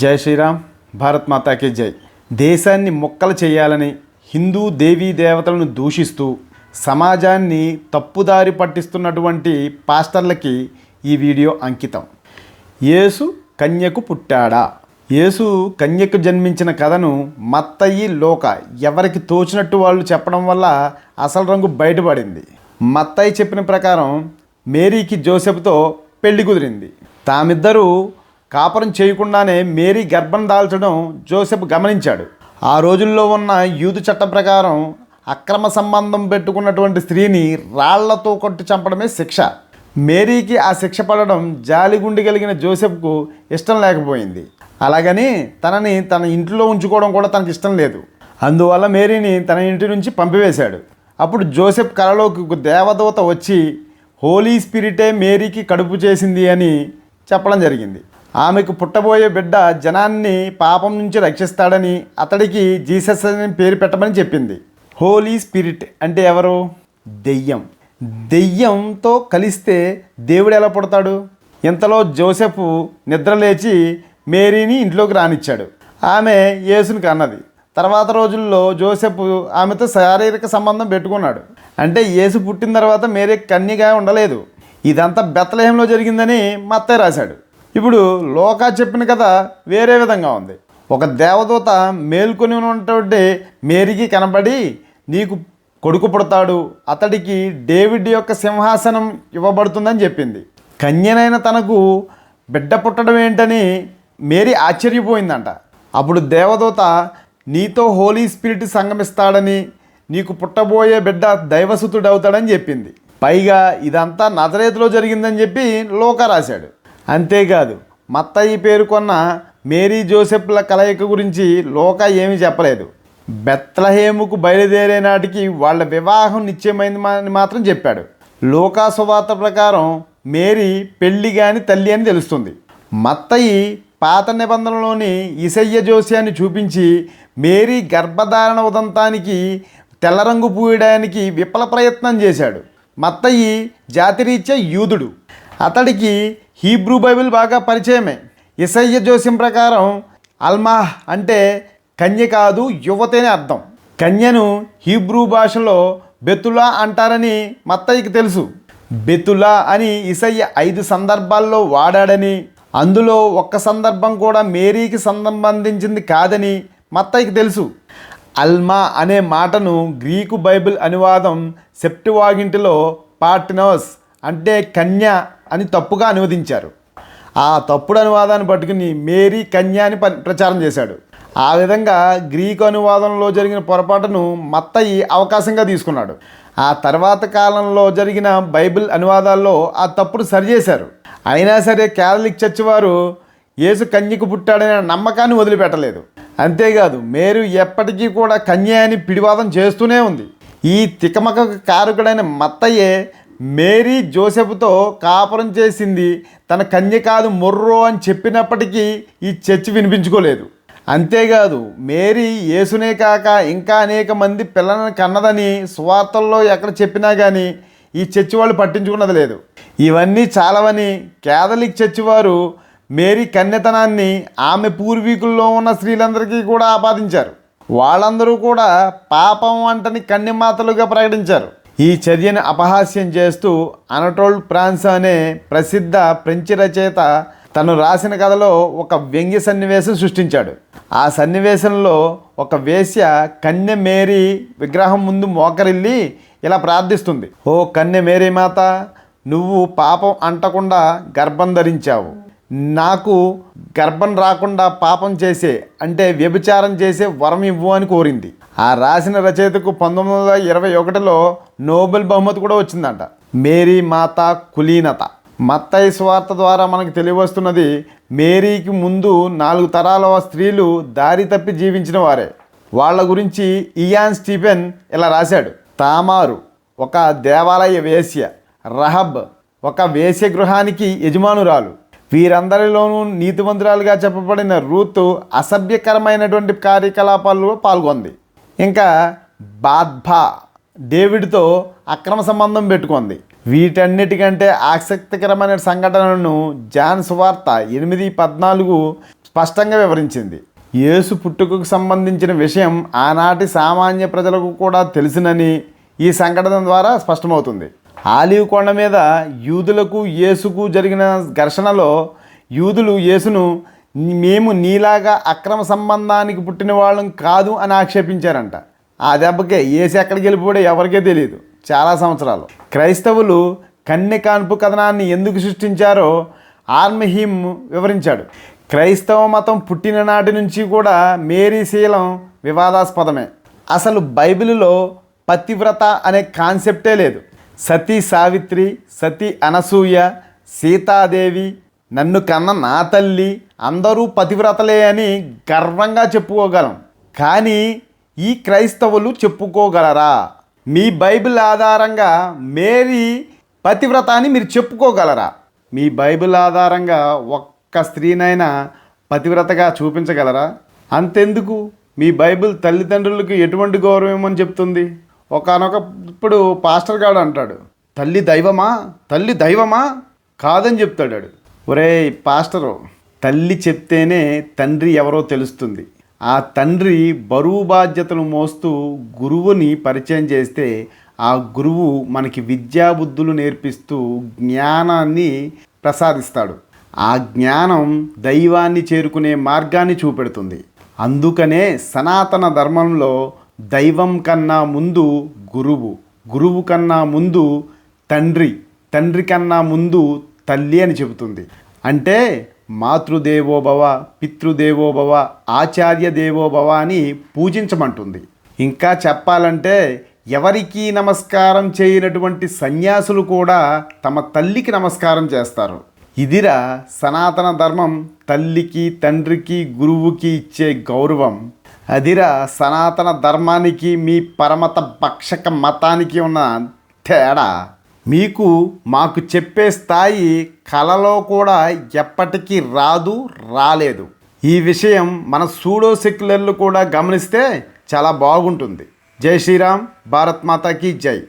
జై శ్రీరామ్. భారత్ మాతాకి జై. దేశాన్ని మొక్కలు చేయాలని హిందూ దేవీ దేవతలను దూషిస్తూ సమాజాన్ని తప్పుదారి పట్టిస్తున్నటువంటి పాస్టర్లకి ఈ వీడియో అంకితం. యేసు కన్యకు పుట్టాడా? యేసు కన్యకు జన్మించిన కథను మత్తయి లోక ఎవరికి తోచినట్టు వాళ్ళు చెప్పడం వల్ల అసలు రంగు బయటపడింది. మత్తయి చెప్పిన ప్రకారం మేరీకి జోసెఫ్తో పెళ్ళి కుదిరింది. తామిద్దరూ కాపురం చేయకుండానే మేరీ గర్భం దాల్చడం జోసెఫ్ గమనించాడు. ఆ రోజుల్లో ఉన్న యూదు చట్టం ప్రకారం అక్రమ సంబంధం పెట్టుకున్నటువంటి స్త్రీని రాళ్ళతో కొట్టి చంపడమే శిక్ష. మేరీకి ఆ శిక్ష పడడం జాలిగుండి కలిగిన జోసెఫ్కు ఇష్టం లేకపోయింది. అలాగని తనని తన ఇంట్లో ఉంచుకోవడం కూడా తనకి ఇష్టం లేదు. అందువల్ల మేరీని తన ఇంటి నుంచి పంపివేశాడు. అప్పుడు జోసెఫ్ కలలోకి ఒక దేవదూత వచ్చి హోలీ స్పిరిటే మేరీకి కడుపు చేసింది అని చెప్పడం జరిగింది. ఆమెకు పుట్టబోయే బిడ్డ జనాన్ని పాపం నుంచి రక్షిస్తాడని అతడికి జీసస్ అని పేరు పెట్టమని చెప్పింది. హోలీ స్పిరిట్ అంటే ఎవరు? దెయ్యం. దెయ్యంతో కలిస్తే దేవుడు ఎలా పుడతాడు? ఇంతలో జోసెఫ్ నిద్రలేచి మేరీని ఇంట్లోకి రానిచ్చాడు. ఆమె యేసుని కన్నది. తర్వాత రోజుల్లో జోసెఫ్ ఆమెతో శారీరక సంబంధం పెట్టుకున్నాడు. అంటే యేసు పుట్టిన తర్వాత మేరీ కన్యగా ఉండలేదు. ఇదంతా బెత్తలహంలో జరిగిందని మత్తయ్య రాశాడు. ఇప్పుడు లోకా చెప్పిన కథ వేరే విధంగా ఉంది. ఒక దేవదూత మేల్కొని ఉన్నటువంటి మేరీకి కనబడి నీకు కొడుకు పుడతాడు. అతడికి డేవిడ్ యొక్క సింహాసనం ఇవ్వబడుతుందని చెప్పింది. కన్యనైన తనకు బిడ్డ పుట్టడం ఏంటని మేరీ ఆశ్చర్యపోయిందంట. అప్పుడు దేవదూత నీతో హోలీ స్పిరిట్ సంగమిస్తాడని నీకు పుట్టబోయే బిడ్డ దైవసుతుడవుతాడని చెప్పింది. పైగా ఇదంతా నజరేతులో జరిగిందని చెప్పి లోక రాశాడు. అంతేకాదు మత్తయి పేరుకొన్న మేరీ జోసెఫ్ల కలయిక గురించి లోక ఏమీ చెప్పలేదు. బెత్లహేముకు బయలుదేరే నాటికి వాళ్ళ వివాహం నిశ్చయమైంది అని మాత్రం చెప్పాడు. లోకా సువార్త ప్రకారం మేరీ పెళ్ళి కాని తల్లి అని తెలుస్తుంది. మత్తయి పాత నిబంధనలోని ఇసయ్య జోస్యాన్ని చూపించి మేరీ గర్భధారణ ఉదంతానికి తెల్లరంగు పూయడానికి విఫల ప్రయత్నం చేశాడు. మత్తయి జాతిరీత్యా యూదుడు. అతడికి హీబ్రూ బైబిల్ బాగా పరిచయమే. ఇసయ్య జోస్యం ప్రకారం అల్మాహ్ అంటే కన్య కాదు యువతనే అర్థం. కన్యను హీబ్రూ భాషలో బెతులా అంటారని మత్తయ్యకి తెలుసు. బెతులా అని ఇసయ్య ఐదు సందర్భాల్లో వాడాడని అందులో ఒక్క సందర్భం కూడా మేరీకి సంబంధించింది కాదని మత్తయ్యకి తెలుసు. అల్మా అనే మాటను గ్రీకు బైబిల్ అనువాదం సెప్టివాగింటిలో పార్టినోస్ అంటే కన్య అని తప్పుగా అనువదించారు. ఆ తప్పుడు అనువాదాన్ని పట్టుకుని మేరీ కన్యా అని ప్రచారం చేశాడు. ఆ విధంగా గ్రీకు అనువాదంలో జరిగిన పొరపాటును మత్తయి అవకాశంగా తీసుకున్నాడు. ఆ తర్వాత కాలంలో జరిగిన బైబిల్ అనువాదాల్లో ఆ తప్పుడు సరిచేశారు. అయినా సరే కేథలిక్ చర్చి వారు యేసు కన్యకు పుట్టాడనే నమ్మకాన్ని వదిలిపెట్టలేదు. అంతేకాదు మేరు ఎప్పటికీ కూడా కన్య అని పిడివాదం చేస్తూనే ఉంది. ఈ తికమక కారకుడైన మత్తయ్యే మేరీ జోసెఫ్తో కాపురం చేసింది తన కన్య కాదు మొర్రో అని చెప్పినప్పటికీ ఈ చర్చ్ వినిపించుకోలేదు. అంతేకాదు మేరీ యేసునే కాక ఇంకా అనేక మంది పిల్లలను కన్నదని సువార్తల్లో ఎక్కడ చెప్పినా కానీ ఈ చర్చి వాళ్ళు పట్టించుకున్నది లేదు. ఇవన్నీ చాలవని కేథలిక్ చర్చి వారు మేరీ కన్యతనాన్ని ఆమె పూర్వీకుల్లో ఉన్న స్త్రీలందరికీ కూడా ఆపాదించారు. వాళ్ళందరూ కూడా పాపం వంటని కన్యమాతలుగా ప్రకటించారు. ఈ చర్యను అపహాస్యం చేస్తూ అనటోల్ ప్రాన్స్ అనే ప్రసిద్ధ ఫ్రెంచి రచయిత తను రాసిన కథలో ఒక వ్యంగ్య సన్నివేశం సృష్టించాడు. ఆ సన్నివేశంలో ఒక వేశ్య కన్య మేరీ విగ్రహం ముందు మోకరిల్లి ఇలా ప్రార్థిస్తుంది. ఓ కన్య మేరీ మాత నువ్వు పాపం అంటకుండా గర్భం ధరించావు. నాకు గర్భం రాకుండా పాపం చేసే అంటే వ్యభిచారం చేసే వరం ఇవ్వు అని కోరింది. ఆ రాసిన రచయితకు పంతొమ్మిది వందల ఇరవై ఒకటిలో నోబెల్ బహుమతి కూడా వచ్చిందంట. మేరీ మాత కులీనత. మత్తయి స్వార్థ ద్వారా మనకు తెలియవస్తున్నది మేరీకి ముందు నాలుగు తరాల స్త్రీలు దారి తప్పి జీవించిన వారే. వాళ్ళ గురించి ఇయాన్ స్టీఫెన్ ఇలా రాశాడు. తామారు ఒక దేవాలయ వేశ్య. రహబ్ ఒక వేశ్య గృహానికి యజమానురాలు. వీరందరిలోనూ నీతివంతురాలుగా చెప్పబడిన రూతు అసభ్యకరమైనటువంటి కార్యకలాపాల్లో పాల్గొంది. ఇంకా బాద్భా డేవిడ్తో అక్రమ సంబంధం పెట్టుకుంది. వీటన్నిటికంటే ఆసక్తికరమైన సంఘటనను జాన్ సువార్త ఎనిమిది పద్నాలుగు స్పష్టంగా వివరించింది. యేసు పుట్టుకకు సంబంధించిన విషయం ఆనాటి సామాన్య ప్రజలకు కూడా తెలిసినని ఈ సంఘటన ద్వారా స్పష్టమవుతుంది. ఆలివ్ కొండ మీద యూదులకు యేసుకు జరిగిన ఘర్షణలో యూదులు యేసును మేము నీలాగా అక్రమ సంబంధానికి పుట్టిన వాళ్ళం కాదు అని ఆక్షేపించారంట. ఆ దెబ్బకే ఏసి ఎక్కడికి వెళ్ళిపోయాడో ఎవరికే తెలియదు చాలా సంవత్సరాలు. క్రైస్తవులు కన్నె కాన్పు కథనాన్ని ఎందుకు సృష్టించారో ఆర్మహీమ్ వివరించాడు. క్రైస్తవ మతం పుట్టిన నాటి నుంచి కూడా మేరీ శీలం వివాదాస్పదమే. అసలు బైబిల్లో పతివ్రత అనే కాన్సెప్టే లేదు. సతీ సావిత్రి సతీ అనసూయ సీతాదేవి నన్ను కన్న నా తల్లి అందరూ పతివ్రతలే అని గర్వంగా చెప్పుకోగలం. కానీ ఈ క్రైస్తవులు చెప్పుకోగలరా? మీ బైబిల్ ఆధారంగా మేరీ పతివ్రత అని మీరు చెప్పుకోగలరా? మీ బైబిల్ ఆధారంగా ఒక్క స్త్రీనైనా పతివ్రతగా చూపించగలరా? అంతెందుకు? మీ బైబిల్ తల్లిదండ్రులకు ఎటువంటి గౌరవం అని చెప్తుంది? ఒకనొక ఇప్పుడు పాస్టర్ గాడు అంటాడు తల్లి దైవమా? తల్లి దైవమా? కాదని చెప్తాడాడు ఒరే ఒరేయ్ పాస్టరు తల్లి చెప్తేనే తండ్రి ఎవరో తెలుస్తుంది. ఆ తండ్రి బరువు బాధ్యతలు మోస్తూ గురువుని పరిచయం చేస్తే ఆ గురువు మనకి విద్యాబుద్ధులు నేర్పిస్తూ జ్ఞానాన్ని ప్రసాదిస్తాడు. ఆ జ్ఞానం దైవాన్ని చేరుకునే మార్గాన్ని చూపెడుతుంది. అందుకనే సనాతన ధర్మంలో దైవం కన్నా ముందు గురువు గురువు కన్నా ముందు తండ్రి తండ్రి కన్నా ముందు తల్లి అని చెబుతుంది. అంటే మాతృదేవోభవ పితృదేవోభవ ఆచార్య దేవోభవ అని పూజించమంటుంది. ఇంకా చెప్పాలంటే ఎవరికీ నమస్కారం చేయనటువంటి సన్యాసులు కూడా తమ తల్లికి నమస్కారం చేస్తారు. ఇదిరా సనాతన ధర్మం తల్లికి తండ్రికి గురువుకి ఇచ్చే గౌరవం. అదిరా సనాతన ధర్మానికి మీ పరమత భక్షక మతానికి ఉన్న తేడా. మీకు మాకు చెప్పే స్థాయి కలలో కూడా ఎప్పటికీ రాదు రాలేదు. ఈ విషయం మన సూడో సెక్యులర్లు కూడా గమనిస్తే చాలా బాగుంటుంది. జై శ్రీరామ్ భారత్ మాతాకి జై.